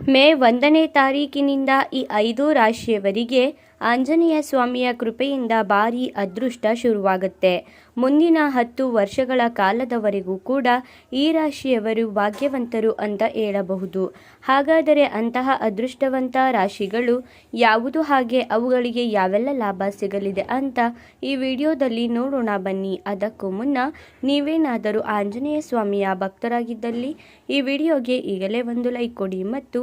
ಮೇ ಒಂದನೇ ತಾರೀಕಿನಿಂದ ಈ ಐದು ರಾಶಿಯವರಿಗೆ ಆಂಜನೇಯ ಸ್ವಾಮಿಯ ಕೃಪೆಯಿಂದ ಭಾರಿ ಅದೃಷ್ಟ ಶುರುವಾಗುತ್ತೆ. ಮುಂದಿನ ಹತ್ತು ವರ್ಷಗಳ ಕಾಲದವರೆಗೂ ಕೂಡ ಈ ರಾಶಿಯವರು ಭಾಗ್ಯವಂತರು ಅಂತ ಹೇಳಬಹುದು. ಹಾಗಾದರೆ ಅಂತಹ ಅದೃಷ್ಟವಂತ ರಾಶಿಗಳು ಯಾವುದು? ಹಾಗೆ ಅವುಗಳಿಗೆ ಯಾವೆಲ್ಲ ಲಾಭ ಸಿಗಲಿದೆ ಅಂತ ಈ ವಿಡಿಯೋದಲ್ಲಿ ನೋಡೋಣ ಬನ್ನಿ. ಅದಕ್ಕೂ ಮುನ್ನ ನೀವೇನಾದರೂ ಆಂಜನೇಯ ಸ್ವಾಮಿಯ ಭಕ್ತರಾಗಿದ್ದಲ್ಲಿ ಈ ವಿಡಿಯೋಗೆ ಈಗಲೇ ಒಂದು ಲೈಕ್ ಕೊಡಿ ಮತ್ತು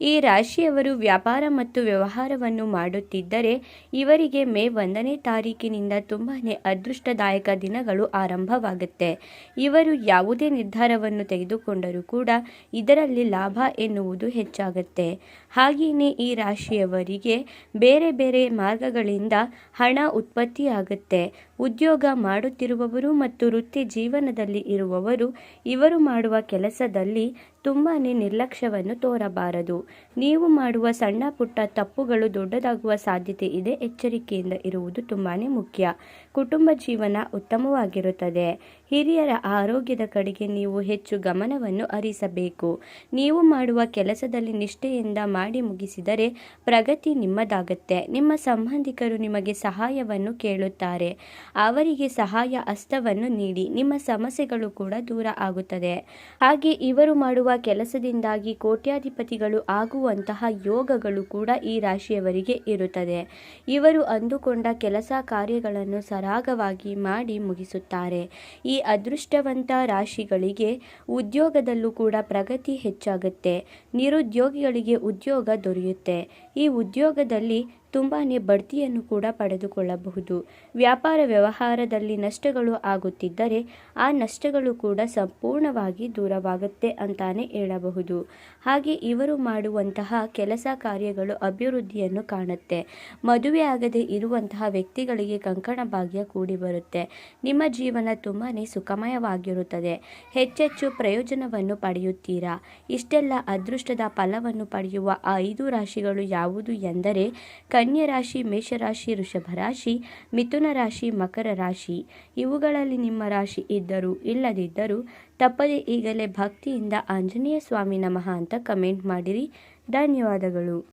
ಈ ರಾಶಿಯವರು ವ್ಯಾಪಾರ ಮತ್ತು ವ್ಯವಹಾರವನ್ನು ಮಾಡುತ್ತಿದ್ದರೆ ಇವರಿಗೆ ಮೇ ಒಂದನೇ ತಾರೀಕಿನಿಂದ ತುಂಬಾ ಅದೃಷ್ಟದಾಯಕ ದಿನಗಳು ಆರಂಭವಾಗುತ್ತೆ. ಇವರು ಯಾವುದೇ ನಿರ್ಧಾರವನ್ನು ತೆಗೆದುಕೊಂಡರೂ ಕೂಡ ಇದರಲ್ಲಿ ಲಾಭ ಎನ್ನುವುದು ಹೆಚ್ಚಾಗುತ್ತೆ. ಹಾಗೆಯೇ ಈ ರಾಶಿಯವರಿಗೆ ಬೇರೆ ಬೇರೆ ಮಾರ್ಗಗಳಿಂದ ಹಣ ಉತ್ಪತ್ತಿಯಾಗುತ್ತೆ. ಉದ್ಯೋಗ ಮಾಡುತ್ತಿರುವವರು ಮತ್ತು ವೃತ್ತಿ ಜೀವನದಲ್ಲಿ ಇರುವವರು ಇವರು ಮಾಡುವ ಕೆಲಸದಲ್ಲಿ ತುಂಬಾ ನಿರ್ಲಕ್ಷ್ಯವನ್ನು ತೋರಬಾರದು. ನೀವು ಮಾಡುವ ಸಣ್ಣ ಪುಟ್ಟ ತಪ್ಪುಗಳು ದೊಡ್ಡದಾಗುವ ಸಾಧ್ಯತೆ ಇದೆ. ಎಚ್ಚರಿಕೆಯಿಂದ ಇರುವುದು ತುಂಬಾ ಮುಖ್ಯ. ಕುಟುಂಬ ಜೀವನ ಉತ್ತಮವಾಗಿರುತ್ತದೆ. ಹಿರಿಯರ ಆರೋಗ್ಯದ ಕಡೆಗೆ ನೀವು ಹೆಚ್ಚು ಗಮನವನ್ನು ಹರಿಸಬೇಕು. ನೀವು ಮಾಡುವ ಕೆಲಸದಲ್ಲಿ ನಿಷ್ಠೆಯಿಂದ ಮಾಡಿ ಮುಗಿಸಿದರೆ ಪ್ರಗತಿ ನಿಮ್ಮದಾಗತ್ತೆ. ನಿಮ್ಮ ಸಂಬಂಧಿಕರು ನಿಮಗೆ ಸಹಾಯವನ್ನು ಕೇಳುತ್ತಾರೆ. ಅವರಿಗೆ ಸಹಾಯ ಹಸ್ತವನ್ನು ನೀಡಿ. ನಿಮ್ಮ ಸಮಸ್ಯೆಗಳು ಕೂಡ ದೂರ ಆಗುತ್ತದೆ. ಹಾಗೆ ಇವರು ಮಾಡುವ ಕೆಲಸದಿಂದಾಗಿ ಕೋಟ್ಯಾಧಿಪತಿಗಳು ಆಗುವಂತಹ ಯೋಗಗಳು ಕೂಡ ಈ ರಾಶಿಯವರಿಗೆ ಇರುತ್ತದೆ. ಇವರು ಅಂದುಕೊಂಡ ಕೆಲಸ ಕಾರ್ಯಗಳನ್ನು ಸರಾಗವಾಗಿ ಮಾಡಿ ಮುಗಿಸುತ್ತಾರೆ. ಈ ಅದೃಷ್ಟವಂತ ರಾಶಿಗಳಿಗೆ ಉದ್ಯೋಗದಲ್ಲೂ ಕೂಡ ಪ್ರಗತಿ ಹೆಚ್ಚಾಗುತ್ತೆ. ನಿರುದ್ಯೋಗಿಗಳಿಗೆ ಉದ್ಯೋಗ ದೊರೆಯುತ್ತೆ. ಈ ಉದ್ಯೋಗದಲ್ಲಿ ತುಂಬಾ ಬಡ್ತಿಯನ್ನು ಕೂಡ ಪಡೆದುಕೊಳ್ಳಬಹುದು. ವ್ಯಾಪಾರ ವ್ಯವಹಾರದಲ್ಲಿ ನಷ್ಟಗಳು ಆಗುತ್ತಿದ್ದರೆ ಆ ನಷ್ಟಗಳು ಕೂಡ ಸಂಪೂರ್ಣವಾಗಿ ದೂರವಾಗುತ್ತೆ ಅಂತಾನೆ ಹೇಳಬಹುದು. ಹಾಗೆ ಇವರು ಮಾಡುವಂತಹ ಕೆಲಸ ಕಾರ್ಯಗಳು ಅಭಿವೃದ್ಧಿಯನ್ನು ಕಾಣುತ್ತೆ. ಮದುವೆ ಆಗದೆ ಇರುವಂತಹ ವ್ಯಕ್ತಿಗಳಿಗೆ ಕಂಕಣ ಭಾಗ್ಯ ಕೂಡಿ ಬರುತ್ತೆ. ನಿಮ್ಮ ಜೀವನ ತುಂಬಾ ಸುಖಮಯವಾಗಿರುತ್ತದೆ. ಹೆಚ್ಚೆಚ್ಚು ಪ್ರಯೋಜನವನ್ನು ಪಡೆಯುತ್ತೀರಾ? ಇಷ್ಟೆಲ್ಲ ಅದೃಷ್ಟದ ಫಲವನ್ನು ಪಡೆಯುವ ಆ ಐದು ರಾಶಿಗಳು ಯಾವುದು ಎಂದರೆ ಕನ್ಯಾ ರಾಶಿ ಮೇಷರಾಶಿ ವೃಷಭ ರಾಶಿ ಮಿಥುನ ರಾಶಿ, ಮಕರ ರಾಶಿ ಇವುಗಳಲ್ಲಿ ನಿಮ್ಮ ರಾಶಿ ಇದ್ದರೂ ಇಲ್ಲದಿದ್ದರೂ ತಪ್ಪದೆ ಈಗಲೇ ಭಕ್ತಿಯಿಂದ ಆಂಜನೇಯ ಸ್ವಾಮಿ ನಮಃ ಅಂತ ಕಮೆಂಟ್ ಮಾಡಿರಿ. ಧನ್ಯವಾದಗಳು.